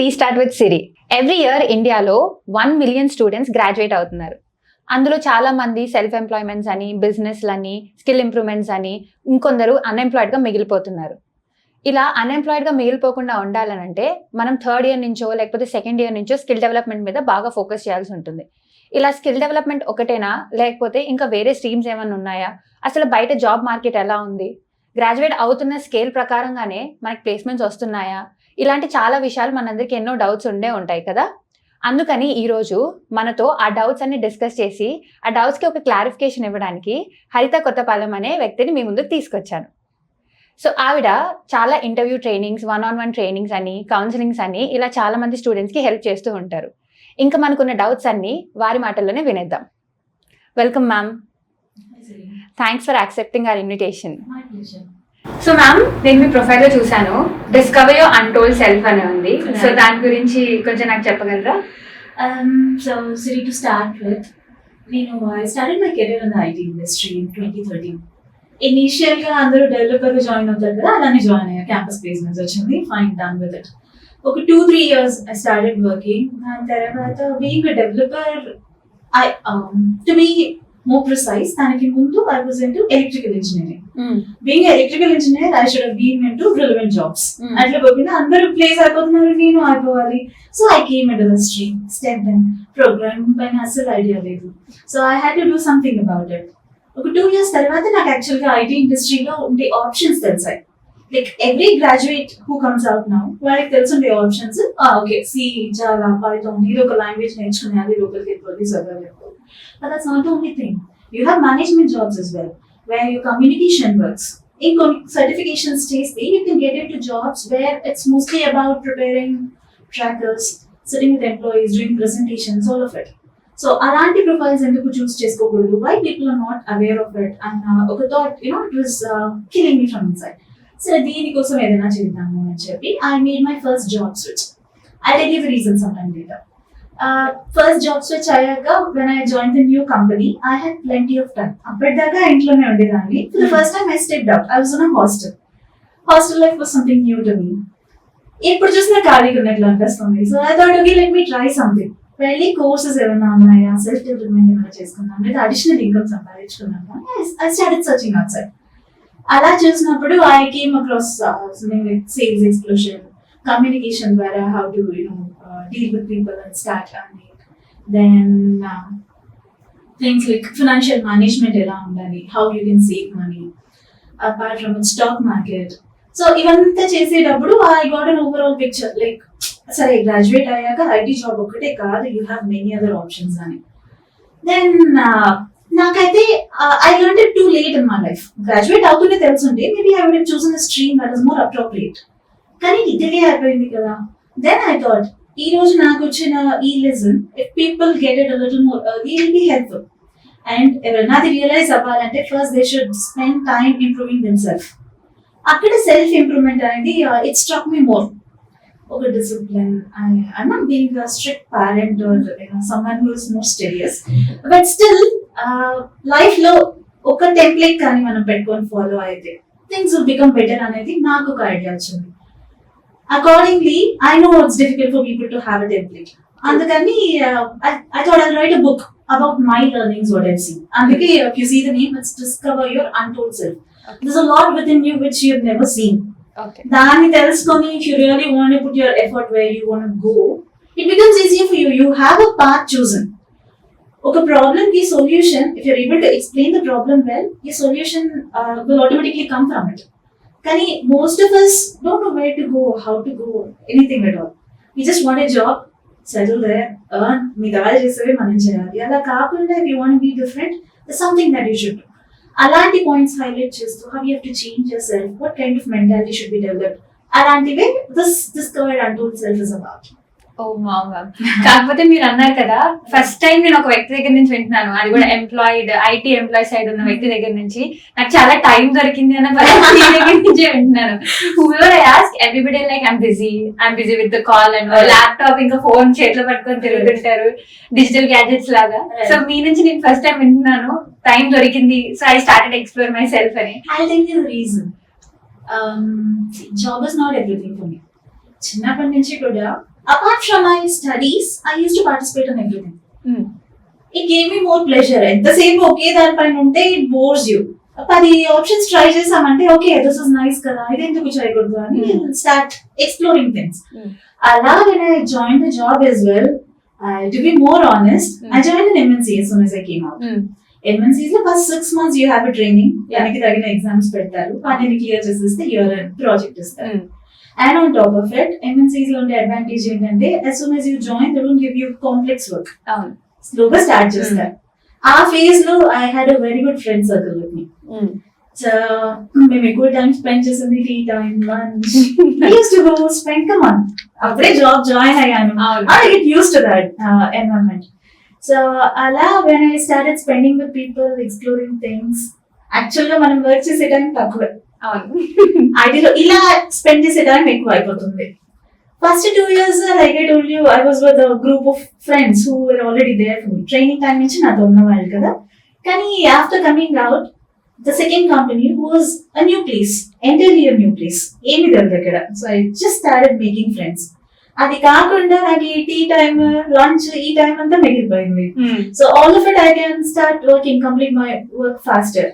Restart with Siri every year ఇండియాలో one million students graduate అవుతున్నారు. అందులో చాలా మంది సెల్ఫ్ ఎంప్లాయ్మెంట్స్ అని బిజినెస్లని స్కిల్ ఇంప్రూవ్మెంట్స్ అని ఇంకొందరు అన్ఎంప్లాయిడ్గా మిగిలిపోతున్నారు. ఇలా అన్ఎంప్లాయిడ్గా మిగిలిపోకుండా ఉండాలనంటే మనం థర్డ్ ఇయర్ నుంచో లేకపోతే సెకండ్ ఇయర్ నుంచో స్కిల్ డెవలప్మెంట్ మీద బాగా ఫోకస్ చేయాల్సి ఉంటుంది. ఇలా స్కిల్ డెవలప్మెంట్ ఒకటేనా? లేకపోతే ఇంకా వేరే స్ట్రీమ్స్ ఏమైనా ఉన్నాయా? అసలు బయట జాబ్ మార్కెట్ ఎలా ఉంది? గ్రాడ్యుయేట్ అవుతున్న స్కేల్ ప్రకారంగానే మనకి ప్లేస్మెంట్స్ వస్తున్నాయా? ఇలాంటి చాలా విషయాలు మనందరికి ఎన్నో డౌట్స్ ఉండే ఉంటాయి కదా? అందుకని ఈరోజు మనతో ఆ డౌట్స్ అన్ని డిస్కస్ చేసి ఆ డౌట్స్కి ఒక క్లారిఫికేషన్ ఇవ్వడానికి హరిత కొత్తపాలెం అనే వ్యక్తిని మీ ముందుకు తీసుకొచ్చాను. సో ఆవిడ చాలా interview trainings one on one trainings అని కౌన్సిలింగ్స్ అని ఇలా చాలా మంది స్టూడెంట్స్కి హెల్ప్ చేస్తూ ఉంటారు. ఇంకా మనకున్న డౌట్స్ అన్ని వారి మాటల్లోనే వినేద్దాం. Welcome ma'am thanks for accepting our invitation. So ma'am నేను మీ ప్రొఫైల్లో చూసాను డిస్కవర్ యువర్ అన్టోల్డ్ సెల్ఫ్ అని ఉంది. సో. దాని గురించి కొంచెం నాకు చెప్పగలరా? Siri, to start with, you know, I started my career in the IT industry in 2013. ఇనీషియల్గా అందరూ డెవలపర్గా జాయిన్ అవుతారు కదా అలానే జాయిన్ అయ్యా క్యాంపస్ ప్లేస్మెంట్స్ వచ్చింది. ఫైన్ డన్ విత్ ఇట్ ఒక two three years I started working దాని తర్వాత being developer I to be more precise దానికి ముందు I was into electrical engineering being electrical engineer I should been into relevant jobs అట్లా పోకుండా అందరూ place అయిపోతున్నారు నేను అయిపోవాలి. So I came in the stream step then program పైన అసలు ఐడియా లేదు. So I had to do something about it ఒక టూ ఇయర్స్ తర్వాత నాకు యాక్చువల్గా ఐటీ ఇండస్ట్రీలో ఉండే ఆప్షన్స్ తెలిసాయి. Like every graduate who comes out now వాళ్ళకి తెలుసుండే options okay C Java Python ఇది ఒక లాంగ్వేజ్ నేర్చుకునేది లోపలికి వెళ్ళిపోయి చదవాలి but that's not only thing you have management jobs as well where your communication works. In con- certifications చేస్తే you can get into jobs where it's mostly about preparing trackers, sitting with employees, doing presentations, all of it. So అలాంటి profiles ఎందుకు choose చేసుకోకూడదు why people are not aware of it and ఒక thought you know it was killing me from inside సరే దీనికోసం ఏదైనా చేద్దాము అని చెప్పి I made my first job switch I tell you reason some time later first job switch అయ్యాక when I join the new company I had plenty of time అప్పటిదాకా ఇంట్లోనే ఉండేదాన్ని. For the first time I step out I was on hostel hostel life was something new to me ఇప్పుడు చూసిన ఖాళీగా ఉన్నట్లు అనిపిస్తుంది. So I thought okay let me try something వెళ్ళి courses ఏమైనా ఉన్నాయా? సెల్ఫ్ డెవలప్మెంట్ ఏమైనా చేసుకుందాం లేదా అడిషనల్ ఇన్కమ్ సంపాదించుకుందాం I started searching outside అలా చూసినప్పుడు I came across sales explosion communication ద్వారా how to you know deal with people and start అని then things like financial management ఎలా ఉండాలి how you can save money apart from stock market so ఇవంతా చేసేటప్పుడు I got an overall picture like సరే graduate అయ్యాక IT job ఒక్కటే కాదు you have many other options అని. దెన్ నాకైతే I learn it too late in my life graduate అవుతూనే తెలుసుంటే మేబీ ఐ వుడ్ చూసిన stream that is more appropriate కానీ ఇదిగే అయిపోయింది కదా. దెన్ ఐ థాట్ ఈ రోజు నాకు వచ్చిన ఈ lesson if people get it little more early will be helpful and ఎవరైనా అది రియలైజ్ అవ్వాలంటే first they should spend time improving themself అక్కడ సెల్ఫ్ ఇంప్రూవ్మెంట్ అనేది ఇట్ స్ట్రక్ మీ మోర్ ఒక discipline I not being strict parent someone who is more serious but still లైఫ్లో ఒక template కానీ మనం పెట్టుకొని ఫాలో అయితే థింగ్స్ విల్ బికమ్ బెటర్ అనేది నాకు ఒక ఐడియా వచ్చింది. Accordingly I know it's difficult for people to have a template అందుకని I thought I write a book about my learnings what I see అందుకే you see the name it's discover your untold self this a lot within you which you never seen దాన్ని తెలుసుకొని you really want put your effort where you want go it becomes easier for you you have a path chosen ఒక ప్రాబ్లమ్కి solution if you're able to explain the problem well ఈ solution will automatically come from it కానీ most of us don't know where to go how to go anything at all you just want a job settle they earn మీ దారి చేసేవి మనం చేయాలి. అలా కాకుండా if you want be different something that you should అలాంటి points highlight చేస్తూ how you to change yourself what kind of mentality should be developed అలాంటివే this this discovered అంటూ సెల్ఫ్ ఇస్ అబౌట్ ఓ మ్యామ్ కాకపోతే మీరు అన్నారు కదా ఫస్ట్ టైం నేను ఒక వ్యక్తి దగ్గర నుంచి వింటున్నాను. అది కూడా ఎంప్లాయిడ్ ఐటీ ఎంప్లాయ్ సైడ్ ఉన్న వ్యక్తి దగ్గర నుంచి. నాకు చాలా టైం దొరికింది అన్న పరంగా మీ దగ్గర నుంచే వింటున్నాను. Whoever I ask everybody like I'm busy I'm busy with call and laptop ఇంకా ఫోన్ చేతిలో పట్టుకొని తిరుగుతుంటారు. డిజిటల్ గ్యాజెట్స్ లాగా. సో మీ నుంచి నేను ఫస్ట్ టైం వింటున్నాను. టైం దొరికింది. So I started explore myself అని reason. Um, see, job is not everything for me. చిన్నప్పటి నుంచి కూడా apart from my studies I use to participate in everything Mm. It gave me more pleasure ఎంతసేపు ఒకే దానిపైన ఉంటే it bores you పది options try చేసామంటే ఓకే దిస్ ఇస్ నైస్ కదా ఇది ఎందుకు చేయకూడదు అని Hmm. Start exploring things Hmm. అలా when I join the job as well to be more honest Hmm. I join MNC as soon as I came out. Mm. ఎంఎన్సీస్లో first six months you have training దానికి తగిన exams పెడతారు వాటిని clear చేసేస్తే your project ఇస్తారు and on top of it ఎంఎన్సీస్లో ఉండే advantage ఏంటంటే as soon as you join they don't give you complex work. అవును. స్లోగా స్టార్ట్ చేస్తారు. ఆ ఫేజ్లో I had a very good friend circle with me. So మేము ఎక్కువ టైం స్పెండ్ చేసింది tea time lunch use to go spend come on అప్పుడే job join అయ్యాను. get used to that uh, environment. So అలా when I started spending with people, exploring things, యాక్చువల్గా మనం work చేసే time తక్కువే. ఐటీలో ఇలా స్పెండ్ చేసే టైం ఎక్కువ అయిపోతుంది. First two years like I told you I was with group of friends who were already there for me training time నుంచి నాతో ఉన్నవాళ్ళు కదా. కానీ after coming out the second company was a new place entirely a new place ఏమి తెలియదు అక్కడ. So I just started making friends అది కాకుండా నాకు ఈ టీ టైం లంచ్ ఈ టైం అంతా మిగిలిపోయింది. So all of it, I can start working, complete my work faster.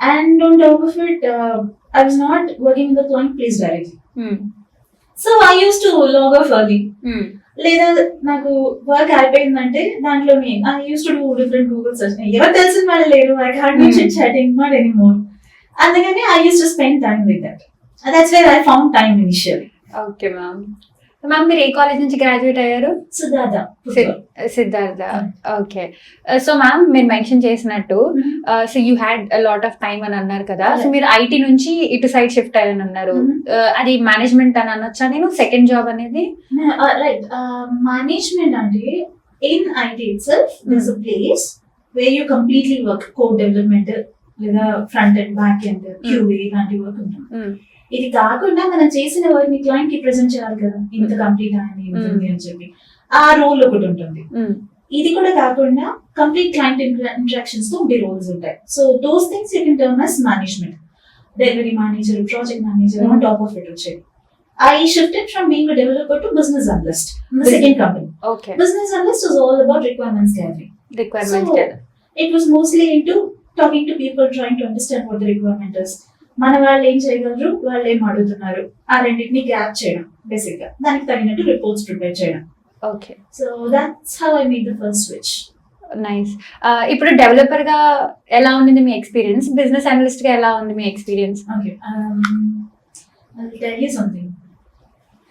And on top of it, uh, I was not working in the client place directly. Mm. So I used to log off early. Mm. లేదా నాకు work అయిపోయిందంటే దాంట్లోనే I use to do different Google search ఎవరు తెలిసిన వాళ్ళు లేరు I be Hmm. Chit chatting not anymore అందుకని I use to spend time with that that's where I found time initially okay ma'am ma'am మీరు ఏ college నుంచి graduate అయ్యారు? So దాదా సిద్- సిద్ధార్థ ఓకే సో మ్యామ్ మీరు మెన్షన్ చేసినట్టు so you had lot of time అని అన్నారు కదా. సో. మీరు ఐటీ నుంచి ఇటు సైడ్ షిఫ్ట్ అయ్యాను అన్నారు. Mhm. Uh, అది మేనేజ్మెంట్ అని అనొచ్చా? నేను సెకండ్ జాబ్ అనేది? రైట్ మేనేజ్మెంట్ అంటే in IT itself this a place way you completely work code development లేదా front and back end QA ఇలాంటి వర్క్ ఉంటుంది. Mm. ఇది కాకుండా మనం చేసిన వర్క్ని క్లయింట్కి ప్రెజెంట్ చేయాలి కదా. ఇంత. కంప్లీట్ అయింది ఇంత ఉంది అని చెప్పి. ఆ రోల్ ఒకటి ఉంటుంది. Mm. ఇది కూడా కాకుండా కంప్లీట్ క్లయింట్ ఇంటరాక్షన్స్తో ఉండే రోల్స్ ఉంటాయి. So those things you can turn as management delivery manager project manager. On top of it వచ్చేది I shifted from being developer to business analyst second company business analyst was all about requirements gathering. Requirement So, it was mostly into talking to people trying to understand what the requirement is. మన వాళ్ళు ఏం చేయగలరు? వాళ్ళు ఏం అడుగుతున్నారు? ఆ రెండింటిని gap చేయడం బేసిక్గా దానికి తగినట్టు రిపోర్ట్స్ ప్రిపేర్ చేయడం. Okay so that's how I make the first switch nice ఇప్పుడు డెవలపర్గా ఎలా ఉంది మీ ఎక్స్పీరియన్స్ బిజినెస్ అనలిస్ట్గా ఎలా ఉంది మీ experience okay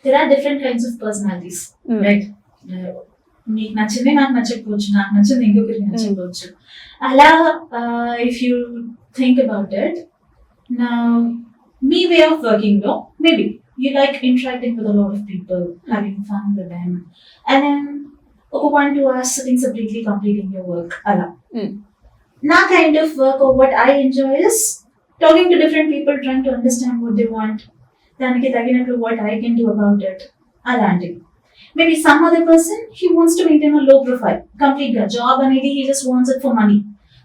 are different kinds of personalities, right? Uh, మీకు నచ్చింది నాకు నచ్చకపోవచ్చు నాకు నచ్చింది ఇంకొకరికి నచ్చకపోవచ్చు. అలా if you think about it నా మీ వే ఆఫ్ వర్కింగ్ లో maybe you like interacting with lot of people having fun with them and then ఒక one two hours sitting separately completing your work అలా Mm. నా kind of work what I enjoy is talking to different people trying to understand what they want దానికి తగినట్లు what I can do about it అలాంటివి maybe some other person he wants to maintain a low profile complete గా job అనేది he just wants it for money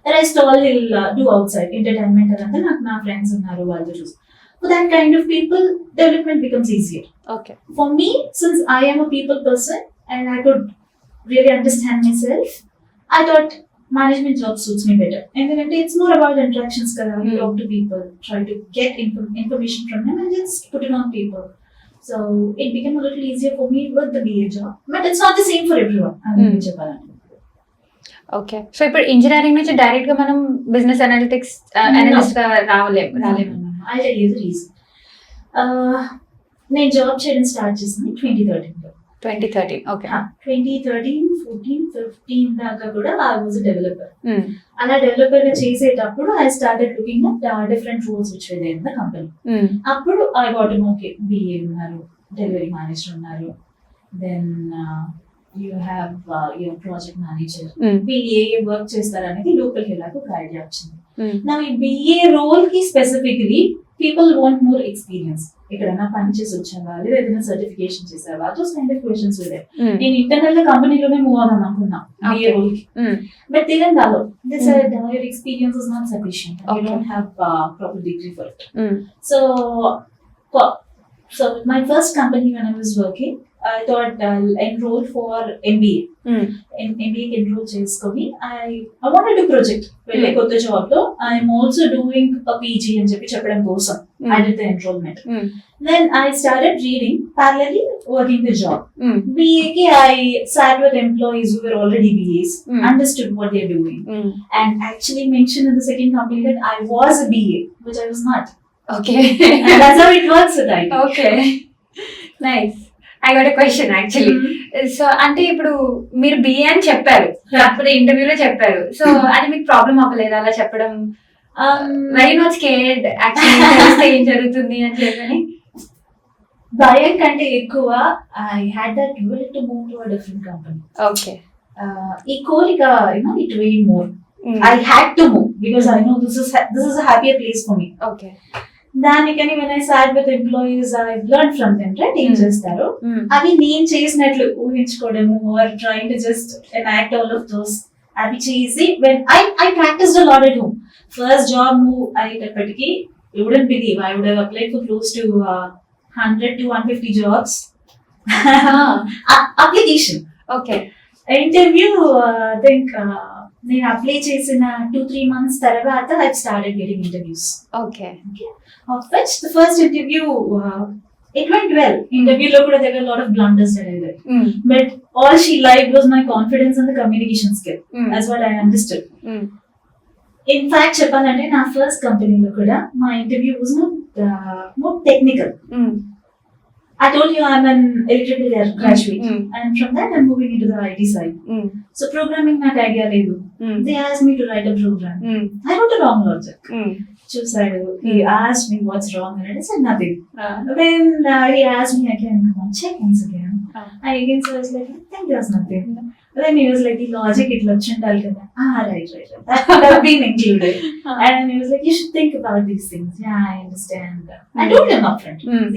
rest all hill do out side entertainment అదంతా నాకు నా friends ఉన్నారు వాళ్ళతో చూసి for that kind of people development becomes easier okay for me, since I am a people person and I could really understand myself, I thought management job suits me better. ఎందుకంటే it's more about interactions కదా. You Hmm. talk to people, try to get info- information from them and just put it on paper. So it became a little easier for me with the BA job. But it's not the same for everyone. Hmm. అని చెప్పాలంటే. Okay so ఇప్పుడు engineering నుంచి డైరెక్ట్గా మనం business analytics అనలిస్ట్గా రావలేం రాలేము. reason. Uh, నేను జాబ్ చేయడం స్టార్ట్ చేసింది twenty థర్టీన్లో twenty thirteen okay twenty thirteen fourteen fifteen దాకా కూడా ఐ వాజ్ డెవలపర్. అలా డెవలపర్గా చేసేటప్పుడు I started looking at different roles which in the company. అప్పుడు ఐ గాట్ ఓకే బిఏ ఉన్నారు డెలివరీ మేనేజర్ ఉన్నారు then you have your project manager వీళ్ళు ఏ ఏ వర్క్ చేస్తారనేది లోకల్ వెళ్ళాక ఒక ఐడియా వచ్చింది. నా ఈ బిఏ రోల్కి specifically people want more experience ఎక్కడైనా పని చేసి వచ్చావా లేదా ఏదైనా సర్టిఫికేషన్ చేసావా దోస్ కైండ్ ఆఫ్ క్వశ్చన్స్ ఉండే Hmm. నేను ఇంటర్నల్గా కంపెనీలోనే మూవ్ అవుదాం అనుకున్నా బిఏ. రోల్కి Hmm. But they didn't allow. They Mm. said uh, your experience is not sufficient. and You Okay. don't have uh, proper degree for it. Hmm. So, co- So my first company when I was working, I thought I'll enroll for MBA. In MBA కి enroll చేసుకొని I I wanted to project వెళ్ళే Hmm. కొత్త జాబ్లో I'm also doing a PG అని చెప్పి చెప్పడం కోసం Hmm. I did the enrollment. Then I started reading parallelly working the job. BA ki I sat with employees who were already BAs, Hmm. understood what they're doing, and actually mentioned in the second company that I was a BA, which I was not. Okay And that's how it works with IT. Okay nice I got question actually so అంటే ఇప్పుడు మీరు BA అని చెప్పారు. కాకపోతే ఇంటర్వ్యూలో చెప్పారు. So అది మీకు ప్రాబ్లం అవ్వలేదు అలా చెప్పడం? వెరీ నాట్ స్కేర్డ్ యాక్చువల్లీ ఏం జరుగుతుంది అని చెప్పని. భయం కంటే ఎక్కువ I had that will to move to different company okay ఈ కోరిక you know it wane more I had to move because I know this is this is happier place for me okay దానికని when I sat with employees I learn from them right ఏం Hmm. చేస్తారు? అవి నేను చేసినట్లు ఊహించుకోవడము are trying to just enact all of those అవి చేసి when I I practice the lad at home first job move అయ్యేటప్పటికి you wouldn't believe I would have applied for close to hundred to one fifty jobs application okay interview think నేను apply చేసిన two three months తర్వాత I started getting interviews okay uh, went well. Interview lo kuda there were a lot of blunders that I did. But all she liked was my confidence and the communication skill. That's what I understood. In fact, చెప్పాలంటే నా first కంపెనీలో కూడా మా interview was not more technical I told you I'm an electrical mm, graduate, mm. and from that I'm moving into the IT side. Mm. So programming not idea ledu. Mm. They asked me to write a program. Mm. I wrote a wrong logic. Mm. said He mm. asked me what's wrong, and I said nothing. Ah. Uh. Then uh, he asked me again, come on, check once again. Uh. Again, so I was like, I think there's nothing. Mm then he was like, the logic itla chundal kada. Ah, right, right, right. That have been included. and he was like, you should think about these things. Yeah, I understand. Mm. I told him upfront. Mm.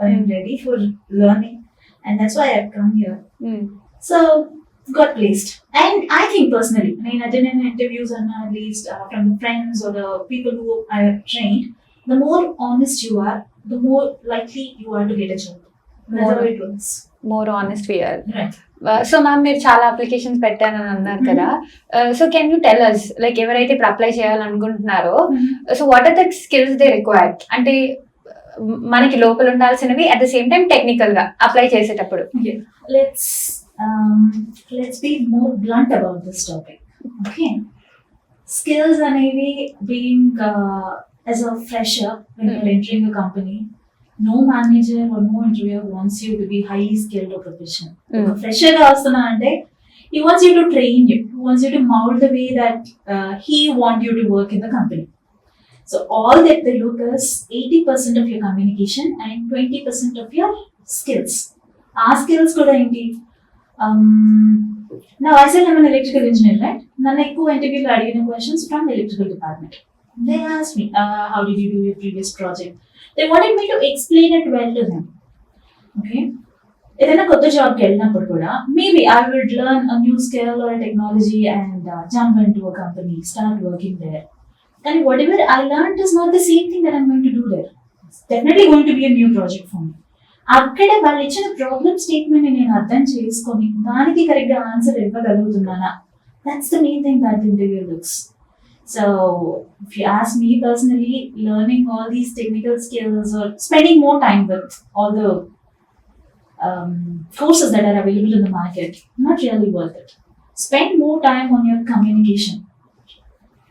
I am mm. ready for learning. And that's why I've come here. Mm. So, got placed. And I think personally, I mean, I did an interviews and at least uh, from the friends or the people who I trained, the more honest you are, the more likely you are to get a job. Whether it was more honest Right. So ma'am మీరు చాలా applications పెట్టానని అన్నారు కదా so can you tell us like ఎవరైతే ఇప్పుడు apply చేయాలనుకుంటున్నారో so what are the skills they required అంటే మ్, మనకి లోపల ఉండాల్సినవి అట్ ద సేమ్ టైం టెక్నికల్గా అప్లై చేసేటప్పుడు Okay. Let's let's be more blunt about this topic. Okay. Skills అనేవి being uh, as a fresher when you're entering a company, no manager or no interviewer wants you to be highly skilled or professional. Mm. గా వస్తున్నా అంటే he wants you to train you. He wants you to mold the way that uh, he want you to work in the company. So all that they look is 80% of your communication and 20% of your skills. ఆ skills కూడా ఏంటి Um, నా వైసెల్ నేను electrical engineer right నన్ను ఎక్కువ ఇంటర్వ్యూలో అడిగిన questions from electrical department They asked me, uh, How did you do your previous project? They wanted me to explain it well to them. Okay. ఏదైనా కొత్త జాబ్కి వెళ్ళినప్పుడు కూడా maybe I would learn a new skill or technology and jump in to a company start working there కానీ whatever I learn is not the same thing that I'm going to do there definitely going to be a new project for me అక్కడ వాళ్ళు ఇచ్చిన problem statement నేను అర్థం చేసుకొని దానికి కరెక్ట్గా answer ఇవ్వగలుగుతున్నానా that's the main thing that interview looks So, if you ask me personally, learning all these technical skills or spending more time with all the um, courses that are available in the market, not really worth it. Spend more time on your communication.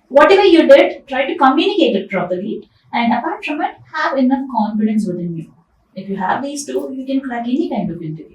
Whatever you did, try to communicate it properly, and apart from it, have enough confidence within you. If you have these two, you can crack any kind of interview.